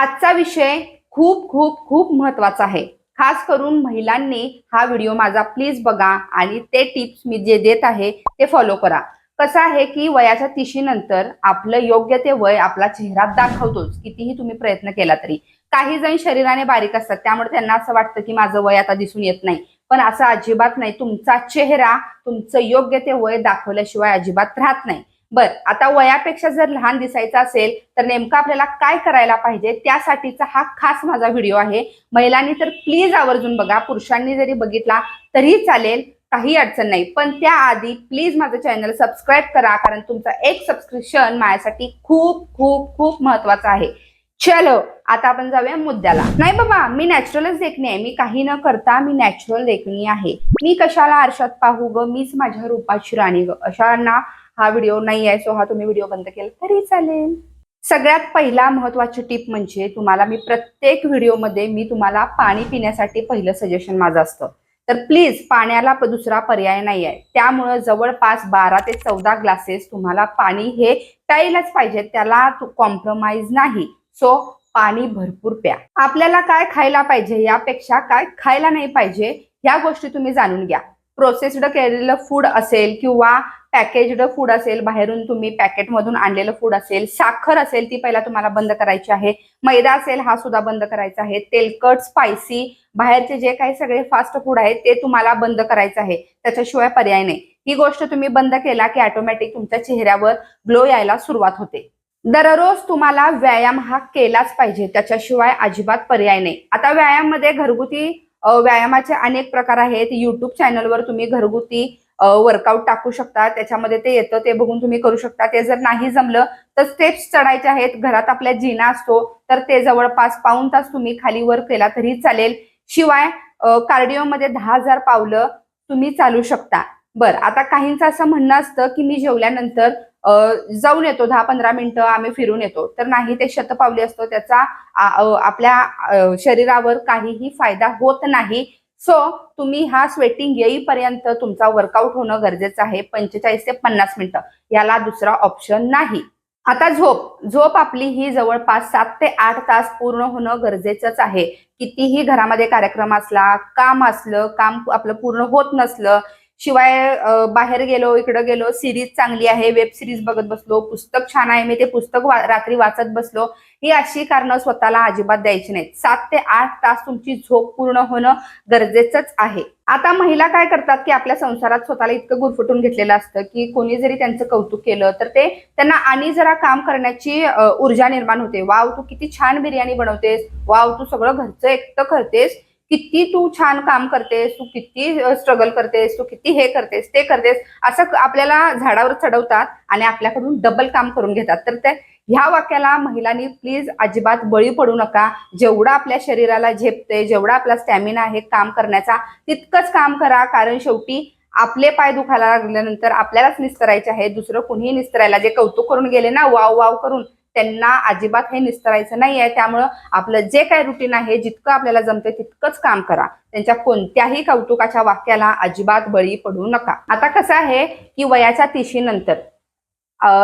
आजचा विषय खूप खूप खूप महत्त्वाचा आहे. खास करून महिलांनी हा व्हिडिओ माझा प्लीज बघा आणि ते टिप्स मी जे देत आहे ते फॉलो करा. कसं आहे की वयाच्या तिशीनंतर आपलं योग्य ते वय आपला चेहरा दाखवतोच कितीही तुम्ही प्रयत्न केला तरी. काही जण शरीराने बारीक असतात त्यामुळे त्यांना असं वाटतं की माझं वय आता दिसून येत नाही. पण असं अजिबात नाही तुमचा चेहरा तुमचं योग्य ते वय दाखवल्याशिवाय अजिबात राहत नाही. बर आता वयापेक्षा जर लहान दिसायचं असेल तर नेमकं आपल्याला काय करायला पाहिजे? त्यासाठीचा हा खास माझा व्हिडिओ आहे. महिलांनी तर प्लीज आवर्जून बघा पुरुषांनी जरी बघितला तरी चालेल काही अडचण नाही. पण त्याआधी प्लीज माझं चॅनल सबस्क्राईब करा कारण तुमचं एक सबस्क्रिप्शन माझ्यासाठी खूप खूप खूप महत्वाचं आहे. चलो आता आपण जाऊया मुद्द्याला. नाही बाबा मी नॅचरलच देखणी आहे. मी काही न करता मी नॅचरल देखणी आहे. मी कशाला आरशात पाहू ग? मीच माझ्या रूपाची राणी ग. अशांना हा व्हिडिओ नाही आहे सो हा तुम्ही व्हिडिओ बंद केला तरी चालेल. सगळ्यात पहिला महत्वाची टिप म्हणजे तुम्हाला मी प्रत्येक व्हिडिओमध्ये मी तुम्हाला पाणी पिण्यासाठी पहिलं सजेशन माझं असतं. तर प्लीज पाण्याला दुसरा पर्याय नाही आहे. त्यामुळं जवळपास बारा ते चौदा ग्लासेस तुम्हाला पाणी हे प्यायलाच पाहिजे त्याला कॉम्प्रोमाइज नाही. सो पाणी भरपूर प्या. आपल्याला काय खायला पाहिजे यापेक्षा काय खायला नाही पाहिजे ह्या गोष्टी तुम्ही जाणून घ्या. प्रोसेस्ड केलेलं फूड असेल किंवा पॅकेज्ड फूड असेल बाहेरून तुम्ही पॅकेटमधून आणलेलं फूड असेल साखर असेल ती पहिला तुम्हाला बंद करायची आहे. मैदा असेल हा सुद्धा बंद करायचा आहे. तेलकट स्पायसी बाहेरचे जे काही सगळे फास्ट फूड आहेत ते तुम्हाला बंद करायचं आहे. त्याच्याशिवाय पर्याय नाही. ही गोष्ट तुम्ही बंद केला की ऑटोमॅटिक तुमच्या चेहऱ्यावर ग्लो यायला सुरुवात होते. दररोज तुम्हाला व्यायाम हा केलाच पाहिजे. त्याच्याशिवाय अजिबात पर्याय नाही. आता व्यायाममध्ये घरगुती व्यायामाचे अनेक प्रकार आहेत. युट्यूब चॅनलवर तुम्ही घरगुती वर्कआउट टाकू शकता. त्याच्यामध्ये ते येतं ते बघून तुम्ही करू शकता. ते जर नाही जमलं तर स्टेप्स चढायचे आहेत. घरात आपल्या जिना असतो तर ते जवळपास पाऊन तास तुम्ही खाली वर केला तरी चालेल. शिवाय कार्डिओमध्ये दहा हजार पावलं तुम्ही चालू शकता. बर आता काहींचं असं म्हणणं असतं की मी जेवल्यानंतर जाऊन येतो दहा पंधरा मिनिटं आम्ही फिरून येतो. तर नाही ते शतपावली असतो त्याचा आपल्या शरीरावर काहीही फायदा होत नाही. सो तुम्ही हा स्वेटिंग येईपर्यंत तुमचा वर्कआउट होणं गरजेचं आहे पंचेचाळीस ते पन्नास मिनिटं. याला दुसरा ऑप्शन नाही. आता झोप. झोप आपली ही जवळपास सात ते आठ तास पूर्ण होणं गरजेचंच आहे. कितीही घरामध्ये कार्यक्रम असला काम असलं काम आपलं पूर्ण होत नसलं शिवाय बाहेर गेलो इकडं गेलो सिरीज चांगली आहे वेब सिरीज बघत बसलो पुस्तक छान आहे मी ते पुस्तक वा- रात्री वाचत बसलो. ही अशी कारणं स्वतःला अजिबात द्यायची नाहीत. सात ते आठ तास तुमची झोप पूर्ण होणं गरजेचंच आहे. आता महिला काय करतात की आपल्या संसारात स्वतःला इतकं गुरफटून घेतलेलं असतं की कोणी जरी त्यांचं कौतुक केलं तर ते त्यांना आणि जरा काम करण्याची ऊर्जा निर्माण होते. वाव तू किती छान बिर्याणी बनवतेस. वाव तू सगळं घरचं एकटं करतेस. किती तू छान काम करतेस तू किती स्ट्रगल करतेस तू किती हे करतेस ते करतेस असं आपल्याला झाडावर चढवतात आणि आपल्याकडून डबल काम करून घेतात. तर ते ह्या वाक्याला महिलांनी प्लीज अजिबात बळी पडू नका. जेवढा आपल्या शरीराला झेपते जेवढा आपला स्टॅमिना आहे काम करण्याचा तितकंच काम करा. कारण शेवटी आपले पाय दुखायला लागल्यानंतर आपल्यालाच निस्तरायचे आहे. दुसरं कुणीही निस्तरायला जे कौतुक करून गेले ना वाव वाव करून त्यांना अजिबात हे निस्तरायचं नाही आहे त्यामुळं आपलं जे काही रुटीन आहे जितकं आपल्याला जमते तितकंच काम करा. त्यांच्या कोणत्याही कौतुकाच्या वाक्याला अजिबात बळी पडू नका. आता कसं आहे की वयाच्या तिशीनंतर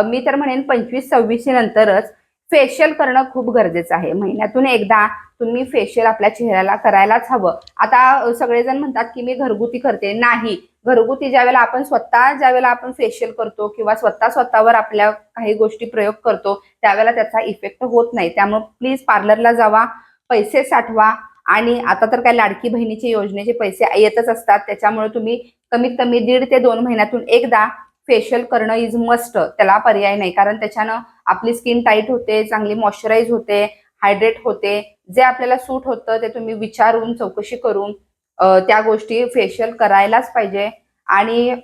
मी तर म्हणेन पंचवीस सव्वीस नंतरच फेशियल करणं खूप गरजेचं आहे. महिन्यातून एकदा तुम्ही फेशियल आपल्या चेहऱ्याला करायलाच हवं. आता सगळेजण म्हणतात की मी घरगुती करते. नाही. घरगुती ज्यावेळेला आपण स्वतः ज्यावेळेला आपण फेशियल करतो किंवा स्वतः स्वतःवर आपल्या काही गोष्टी प्रयोग करतो त्यावेळेला त्याचा इफेक्ट होत नाही. त्यामुळे प्लीज पार्लरला जावा पैसे साठवा आणि आता तर काय लाडकी बहिणीचे योजनेचे पैसे येतच असतात. त्याच्यामुळे तुम्ही कमीत कमी दीड ते दोन महिन्यातून एकदा फेशियल करणं इज मस्ट त्याला पर्याय नाही. कारण त्याच्यानं आपली स्किन टाईट होते चांगली मॉइश्चराईज होते हायड्रेट होते. जे आपल्याला सूट होतं ते तुम्ही विचारून चौकशी करून त्या गोष्टी फेशियल करायलाच पाहिजे. आणि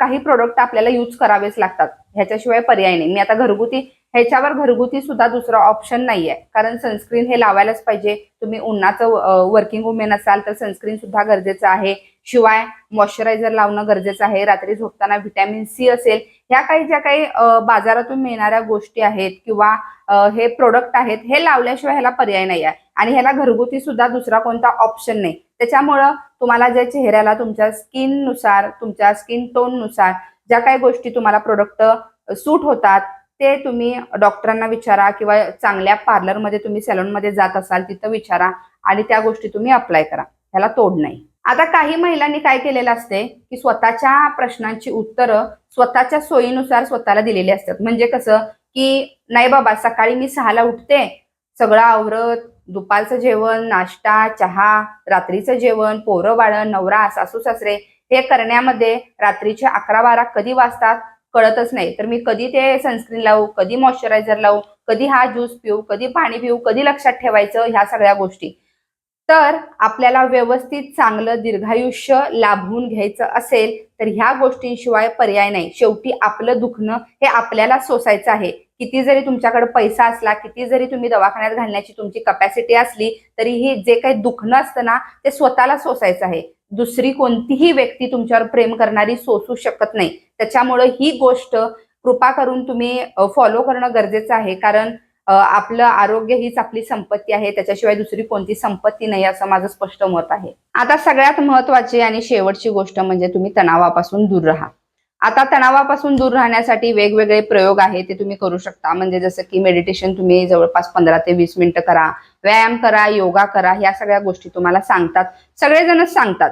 काही प्रोडक्ट आपल्याला यूज करावेच लागतात. ह्याच्याशिवाय पर्याय नाही. मी आता घरगुती ह्याच्यावर घरगुती सुद्धा दुसरा ऑप्शन नाही आहे कारण सनस्क्रीन हे लावायलाच पाहिजे. तुम्ही उन्हाचं वर्किंग वुमेन असाल तर सनस्क्रीन सुद्धा गरजेचं आहे. शिवाय मॉइश्चरायझर लावणं गरजेचं आहे. रात्री झोपताना व्हिटॅमिन सी असेल. ह्या काही ज्या काही बाजारातून मिळणाऱ्या गोष्टी आहेत किंवा हे प्रोडक्ट आहेत हे लावल्याशिवाय ह्याला पर्याय नाही आहे आणि ह्याला घरगुती सुद्धा दुसरा कोणता ऑप्शन नाही. त्याच्यामुळं तुम्हाला ज्या चेहऱ्याला तुमच्या स्किननुसार तुमच्या स्किन टोननुसार ज्या काही गोष्टी तुम्हाला प्रोडक्ट सूट होतात ते तुम्ही डॉक्टरांना विचारा किंवा चांगल्या पार्लरमध्ये तुम्ही सॅलॉनमध्ये जात असाल तिथं विचारा आणि त्या गोष्टी तुम्ही अप्लाय करा. ह्याला तोड नाही. आता काही महिलांनी काय केलेलं असते की स्वतःच्या प्रश्नांची उत्तरं स्वतःच्या सोयीनुसार स्वतःला दिलेली असतात. म्हणजे कसं की नाही बाबा सकाळी मी सहाला उठते. सगळं आवरत दुपारचं जेवण नाश्ता चहा रात्रीचं जेवण पोरं बाळं नवरा सासू सासरे हे करण्यामध्ये रात्रीचे अकरा बारा कधी वाजतात? कळतच नाही. तर मी कधी ते सनस्क्रीन लावू कधी मॉइश्चरायझर लावू कधी हा ज्यूस पिऊ कधी पाणी पिऊ कधी लक्षात ठेवायचं ह्या सगळ्या गोष्टी. तर आपल्याला व्यवस्थित चांगलं दीर्घायुष्य लाभून घ्यायचं असेल तर ह्या गोष्टींशिवाय पर्याय नाही. शेवटी आपलं दुखणं हे आपल्याला सोसायचं आहे. किती जरी तुमच्याकडे पैसा असला किती जरी तुम्ही दवाखान्यात घालण्याची तुमची कपॅसिटी असली तरीही जे काही दुखणं असतं ना ते स्वतःला सोसायचं आहे. दुसरी कोणतीही व्यक्ती तुमच्यावर प्रेम करणारी सोसू शकत नाही. त्याच्यामुळं ही गोष्ट कृपा करून तुम्ही फॉलो करणं गरजेचं आहे. कारण आपलं आरोग्य हीच आपली संपत्ती आहे. त्याच्याशिवाय दुसरी कोणती संपत्ती नाही असं माझं स्पष्ट मत आहे. आता सगळ्यात महत्वाची आणि शेवटची गोष्ट म्हणजे तुम्ही तणावापासून दूर राहा. आता तणावापासून दूर राहण्यासाठी वेगवेगळे प्रयोग आहे ते तुम्ही करू शकता. म्हणजे जसं की मेडिटेशन तुम्ही जवळपास पंधरा ते वीस मिनिटं करा. व्यायाम करा योगा करा ह्या सगळ्या गोष्टी तुम्हाला सांगतात. सगळेजणच सांगतात.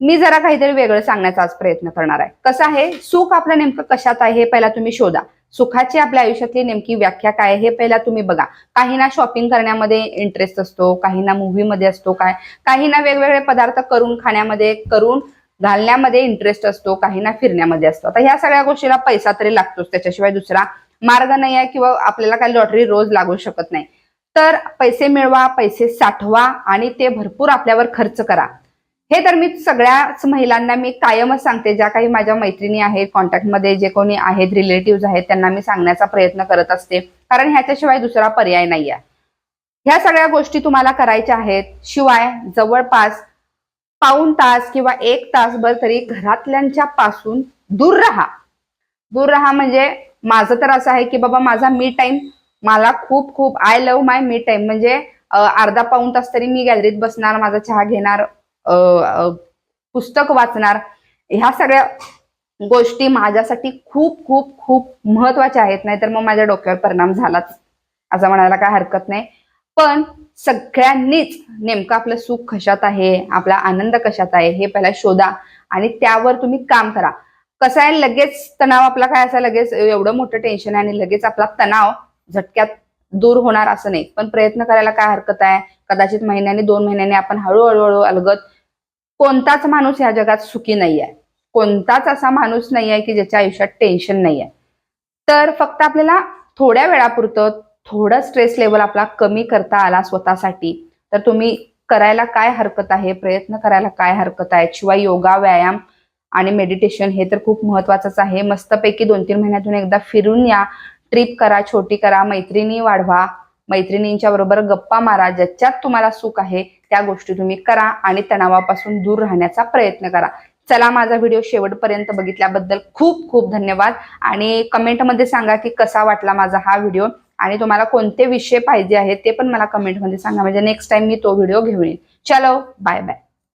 मी जरा काहीतरी वेगळं सांगण्याचा आज प्रयत्न करणार आहे. कसं आहे? सुख आपलं नेमकं कशात आहे हे पहिला तुम्ही शोधा. सुखाची आपल्या आयुष्यातली नेमकी व्याख्या काय आहे हे पहिला तुम्ही बघा. काहींना शॉपिंग करण्यामध्ये इंटरेस्ट असतो काहींना मूव्हीमध्ये असतो काय? काहींना वेगवेगळे पदार्थ करून खाण्यामध्ये करून घालण्यामध्ये इंटरेस्ट असतो काहींना फिरण्यामध्ये असतो. आता ह्या सगळ्या गोष्टीला पैसा तरी लागतोच. त्याच्याशिवाय दुसरा मार्ग नाही आहे किंवा आपल्याला काही लॉटरी रोज लागू शकत नाही. तर पैसे मिळवा पैसे साठवा आणि ते भरपूर आपल्यावर खर्च करा. हे तर मी सगळ्याच महिलांना मी कायमच सांगते. ज्या काही माझ्या मैत्रिणी आहेत कॉन्टॅक्टमध्ये जे कोणी आहेत रिलेटिव्ह आहेत त्यांना मी सांगण्याचा प्रयत्न करत असते. कारण ह्याच्याशिवाय दुसरा पर्याय नाही आहे ह्या सगळ्या गोष्टी तुम्हाला करायच्या आहेत. शिवाय जवळपास पाऊण तास किंवा एक तासभर तरी घरातल्यांच्या पासून दूर राहा. दूर राहा म्हणजे माझं तर असं आहे की बाबा माझा मी टाइम मला खूप खूप आय लव्ह माय मी टाइम म्हणजे अर्धा पाऊण तास तरी मी गॅलरीत बसणार माझा चहा घेणार पुस्तक वाचणार ह्या सगळ्या गोष्टी माझ्यासाठी खूप खूप खूप महत्त्वाच्या आहेत. नाहीतर मग माझ्या डोक्यावर परिणाम झालाच असं म्हणायला काय हरकत नाही. पण सगळ्यांनीच नेमकं आपलं सुख कशात आहे आपला आनंद कशात आहे हे पहिला शोधा आणि त्यावर तुम्ही काम करा. कसं आहे लगेच तणाव आपला काय असं लगेच एवढं मोठं टेन्शन आहे आणि लगेच आपला तणाव झटक्यात दूर होणार असं नाही. पण प्रयत्न करायला काय हरकत आहे? कदाचित महिन्याने दोन महिन्याने आपण हळूहळू हळू अलगत कोणताच माणूस ह्या जगात सुखी नाही आहे कोणताच असा माणूस नाही आहे की ज्याच्या आयुष्यात टेन्शन नाही आहे तर फक्त आपल्याला थोड्या वेळापुरतं थोडं स्ट्रेस लेवल आपला कमी करता आला स्वतःसाठी तर तुम्ही करायला काय हरकत आहे प्रयत्न करायला काय हरकत आहे शिवाय योगा व्यायाम आणि मेडिटेशन हे तर खूप महत्वाचंच आहे. मस्तपैकी दोन तीन महिन्यातून एकदा फिरून या. ट्रिप करा छोटी करा मैत्रिणी वाढवा. मैत्रिणींच्या बरोबर गप्पा मारा ज्याच्यात तुम्हाला सुख आहे त्या गोष्टी तुम्ही करा आणि तणावापासून दूर राहण्याचा प्रयत्न करा. चला माझा व्हिडिओ शेवटपर्यंत बघितल्याबद्दल खूप खूप धन्यवाद. आणि कमेंटमध्ये सांगा की कसा वाटला माझा हा व्हिडिओ आणि तुम्हाला कोणते विषय पाहिजे आहेत ते पण मला कमेंटमध्ये सांगा. म्हणजे नेक्स्ट टाइम मी तो व्हिडिओ घेऊन येईन. चलो बाय बाय